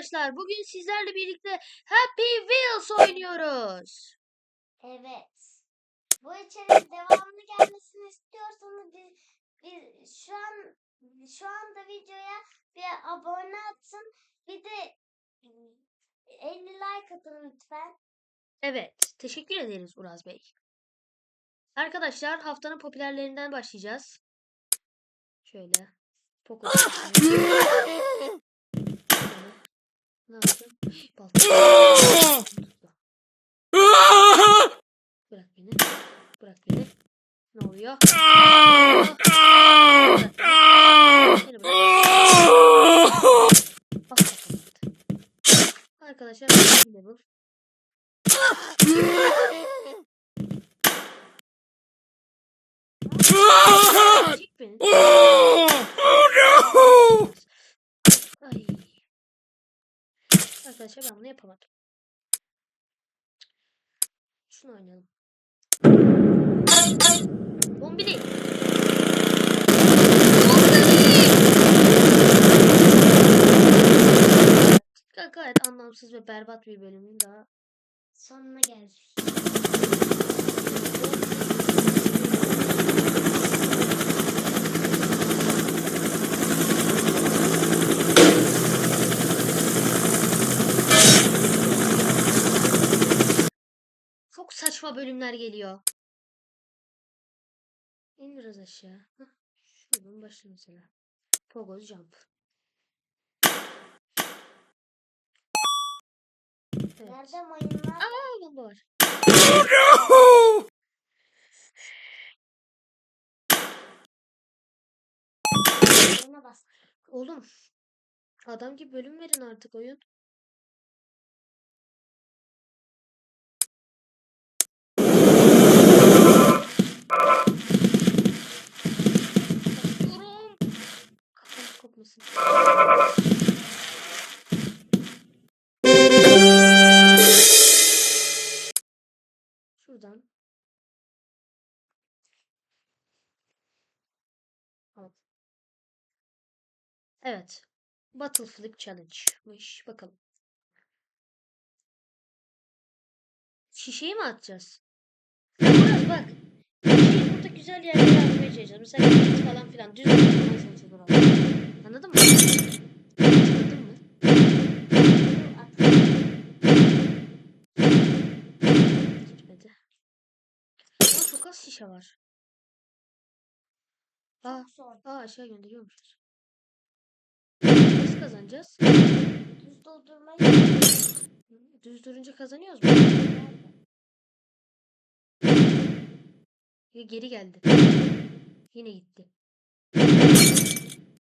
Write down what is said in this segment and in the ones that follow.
arkadaşlar. Bugün sizlerle birlikte Happy Wheels oynuyoruz. Evet. Bu içeriğin devamlı gelmesini istiyorsanız biz, biz şu an şu anda videoya bir abone atın. Bir de ıı, 50 like atın lütfen. Evet, teşekkür ederiz Uraz Bey. Arkadaşlar haftanın popülerlerinden başlayacağız. Şöyle. Poco. ne yaptım? Balta. Bırak beni. Bırak beni. Ne oluyor? Seni bırak. Bas bakalım. Arkadaşlar bu level. Çek beni. Arkadaşlar ben bunu yapamadım. Şunu oynayalım. Bombili. Bombili. Gayet anlamsız ve berbat bir bölümün daha Sonuna geldik. Saçma bölümler geliyor. İn biraz aşağı. Hah, Şuradan başla mesela. Pogo's Jump. Evet. Nerede mayınlar? Aa bomba var. Oğlum. Adam gibi bölüm verin artık oyun. Evet. Battle Flip Challenge'mış. Bakalım. Şişeyi mi atacağız? Biraz bak. Şişeyi burada güzel yerlere atmaya çalışacağız. Mesela granit falan filan. Düz atmaya buralar. Anladın mı? Anladın mı? Gitmedi. Ama çok az şişe var. Aa, aa aşağı gönderiyormuşuz. Nasıl kazanacağız? Düz doldurmayı Düz durunca kazanıyoruz mu? Ya geri geldi. Yine gitti.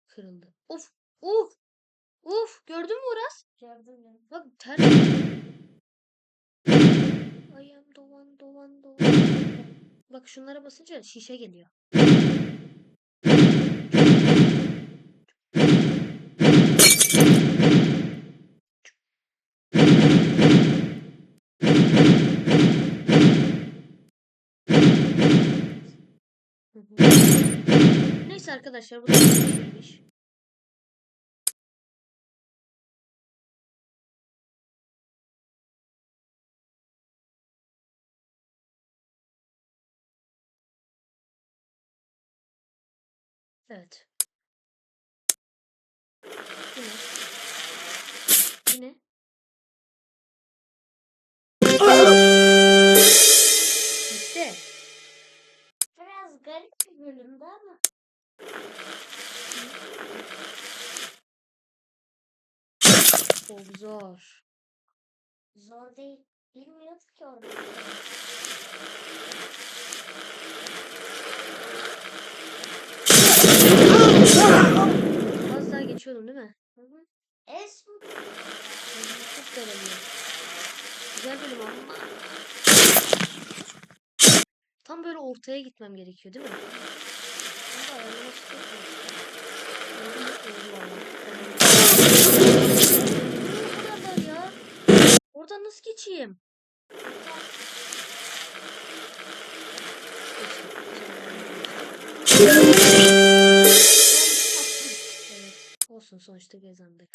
Kırıldı. Of! Uf! Uf! Gördün mü Uras? gördüm. Bak ters. Ayağım dolan dolan dolan. Bak şunlara basınca şişe geliyor. Hı hı. Neyse arkadaşlar bu da. Evet. Çok zor. Zor değil. Bilmiyoruz ki orada. Az daha geçiyordum değil mi? Hı hı. Es Çok oluyor. Güzel bölüm ama. Tam böyle ortaya gitmem gerekiyor değil mi? Ama ayarlaması çok zor. Oldu mu? Oldu valla. Ne kadar ya? Oradan nasıl? Evet. Olsun sonuçta kazandık.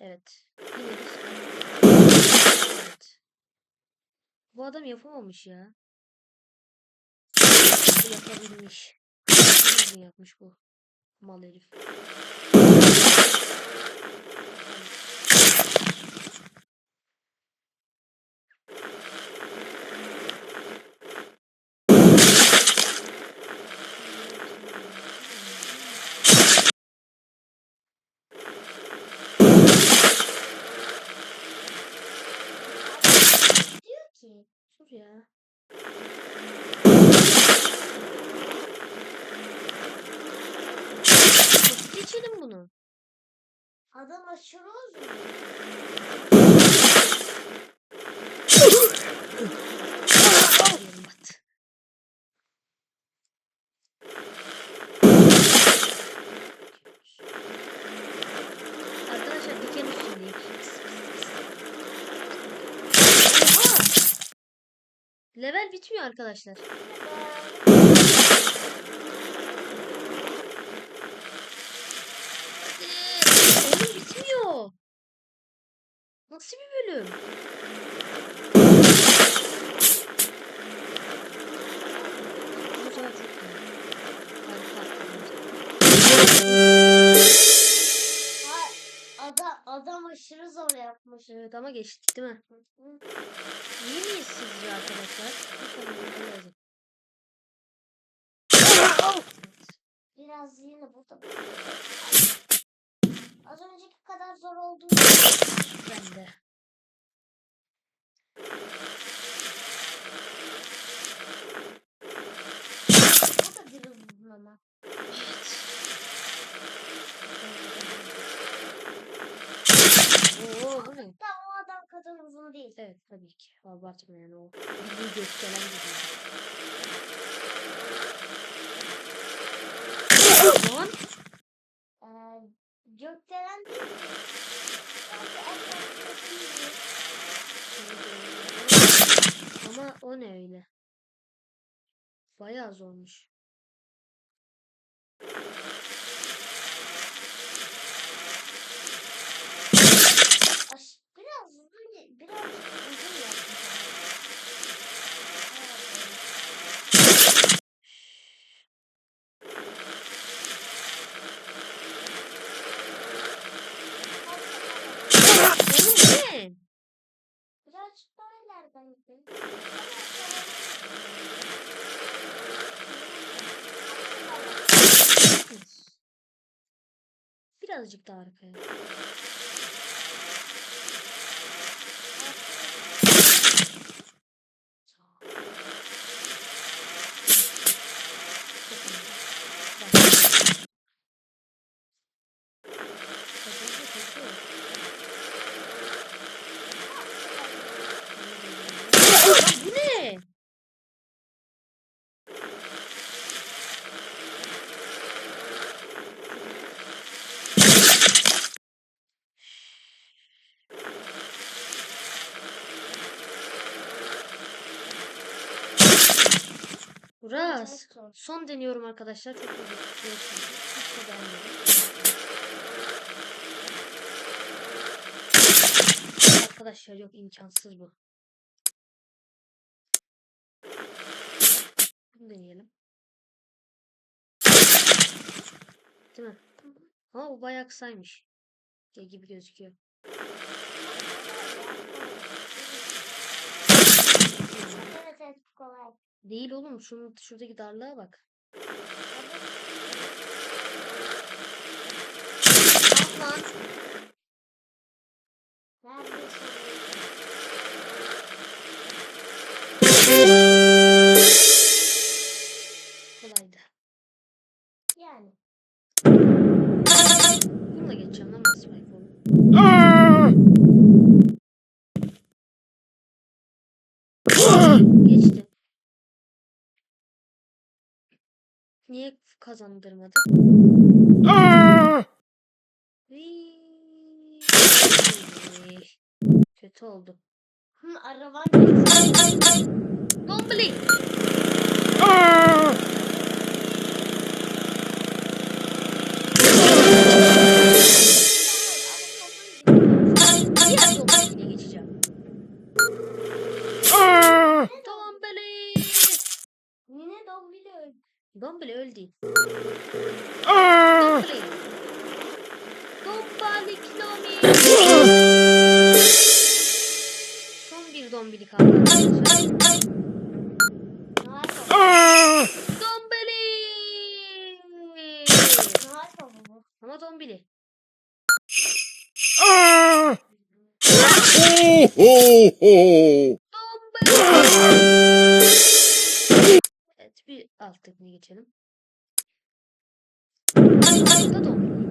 Evet. Evet. Bu adam yapamamış ya. Bu yapabilmiş. Nasıl yapmış bu? Mal herif. Dur ya. Geçelim bunu? adam aşırı uzun. Level bitmiyor arkadaşlar. Hadi. Bitmiyor. Nasıl bir bölüm? Yapmış. Evet ama geçtik değil mi? İyi miyiz sizce arkadaşlar? Biraz yine burada. Az önceki kadar zor olduğunu Ben de. Bu da biraz uzun ama. Oo bu ne? Da o adam kadar uzun değil. Evet tabii ki. Abartma yani o. Lan Ee, değil mi? Sanki Atatürk'ün gibi. Ama o ne öyle? Bayağı zormuş. Aş, biraz uzun, biraz uzun yapmış. Evet, evet. Oğlum bu ne? Birazcık daha ileriden gidin. Birazcık daha arkaya. Çok iyi. Bak. Kaçıyor, kaçıyor. Lan bu ne? Uras. Son deniyorum arkadaşlar. Çok. Hiç de beğenmedim. Arkadaşlar yok imkansız bu. Bunu deneyelim. Değil mi? Ama bu bayağı kısaymış. Şey gibi gözüküyor. Evet evet kolay. Değil oğlum. Şunun şuradaki darlığa bak. Lan. Neredeyse Niye kazandırmadı? Kötü oldu. Hı, araban geçti. Dombili. öldü. Ah! Dombili. Dombaliklomi. Son bir dombili kaldı. Ah! Bu. Ama dombili. Ah! Ho, ho, ho! Dombili. Evet bir alt tekniğe geçelim. Bu da dombili.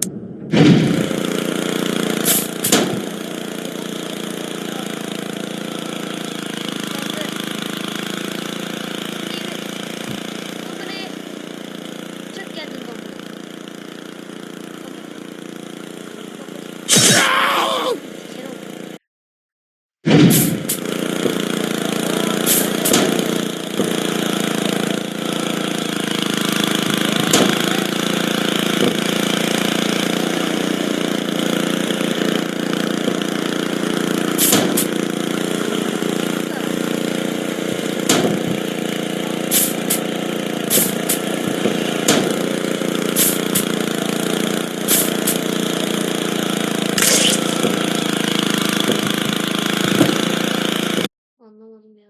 Dombili. Çık geldin dombili. Dombili. Anlamadım ya.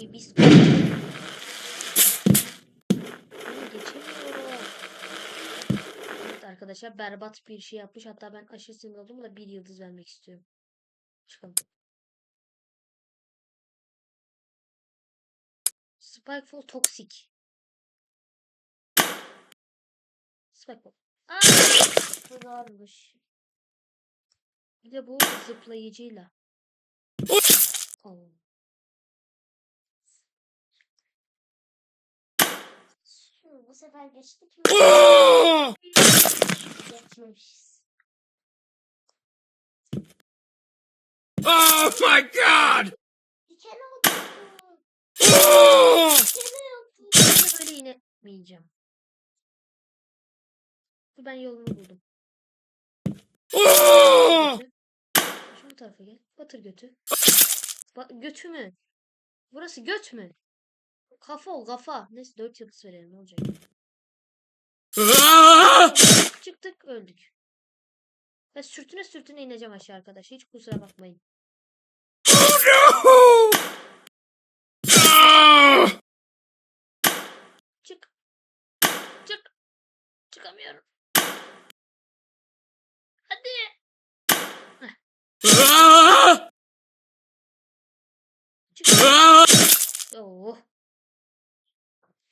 Bir biz Bunu geçemiyorum. Evet arkadaşlar berbat bir şey yapmış. Hatta ben aşırı sinir oldum da bir yıldız vermek istiyorum. Çıkalım. Spikeful Toxic. Spikeful. Aa! Bu varmış. Bir de bu zıplayıcıyla. Oo. Şu, bu sefer geçtik mi? Geçmemişiz. Oh my god! Dikene oturdu. Ben de böyle inemeyeceğim. Ben yolumu buldum. Şu bu tarafa gel. Batır götü. Ba götü mü? Burası göt mü? Kafa o kafa. Neyse 4 yıldız verelim ne olacak? Çıktık öldük. Ve sürtüne sürtüne ineceğim aşağı arkadaşlar. Hiç kusura bakmayın. Çık. Çık. Çıkamıyorum. Hadi. Ah! Çık. Ah! Oh.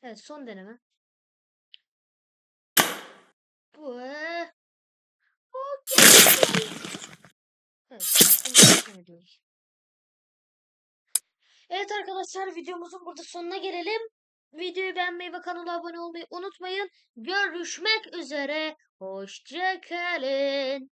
Evet son deneme. Bu. eee, Okey. Evet arkadaşlar videomuzun burada sonuna gelelim. Videoyu beğenmeyi ve kanala abone olmayı unutmayın. Görüşmek üzere. Hoşçakalın.